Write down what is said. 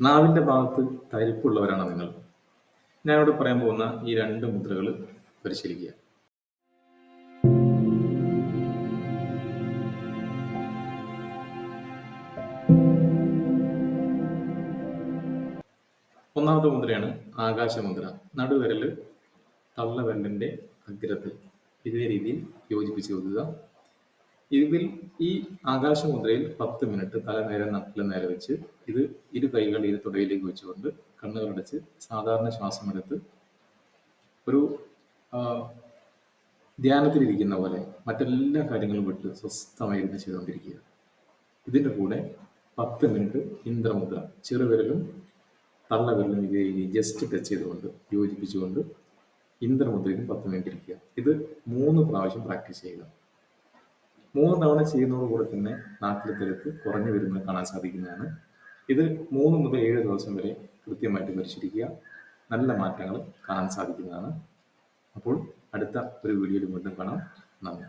നാവിന്റെ ഭാഗത്ത് തരിപ്പുള്ളവരാണ് നിങ്ങൾ. ഞാനിവിടെ പറയാൻ പോകുന്ന ഈ രണ്ട് മുദ്രകൾ പരിശീലിക്കുക. ഒന്നാമത്തെ മുദ്രയാണ് ആകാശമുദ്ര. നടുവിരൽ തള്ളവിരലിന്റെ അഗ്രത്തിൽ. ഇതേ രീതിയിൽ യോജിപ്പിച്ച് വെക്കുക ഇതിൽ ഈ ആകാശമുദ്രയിൽ പത്ത് മിനിറ്റ് തല നേരെ നട്ടിൽ നേരെ വെച്ച് ഇത് ഇരു കൈകൾ ഇരു തുടയിലേക്ക് വെച്ചുകൊണ്ട് കണ്ണുകളടച്ച് സാധാരണ ശ്വാസമെടുത്ത് ഒരു ധ്യാനത്തിലിരിക്കുന്ന പോലെ മറ്റെല്ലാ കാര്യങ്ങളും വിട്ട് സ്വസ്ഥമായിരുന്ന് ചെയ്തുകൊണ്ടിരിക്കുക. ഇതിന്റെ കൂടെ പത്ത് മിനിറ്റ് ഇന്ദ്രമുദ്ര ചെറുവിരലും തള്ളവിരലും ഇതേ ജസ്റ്റ് ടച്ച് ചെയ്തുകൊണ്ട് യോജിപ്പിച്ചുകൊണ്ട് ഇന്ദ്രമുദ്രയിലും പത്ത് മിനിറ്റ് ഇരിക്കുക. ഇത് മൂന്ന് പ്രാവശ്യം പ്രാക്ടീസ് ചെയ്യുക. മൂന്ന് തവണ ചെയ്യുന്നതോടുകൂടെ തന്നെ നാട്ടിലെ തിരക്ക് കുറഞ്ഞു വരുന്നത് കാണാൻ സാധിക്കുന്നതാണ്. ഇത് മൂന്ന് മുതൽ ഏഴ് ദിവസം വരെ കൃത്യമായിട്ട് പരിശീലിക്കുക. നല്ല മാറ്റങ്ങൾ കാണാൻ സാധിക്കുന്നതാണ്. അപ്പോൾ അടുത്ത ഒരു വീഡിയോയിൽ വീണ്ടും കാണാം. നന്ദി.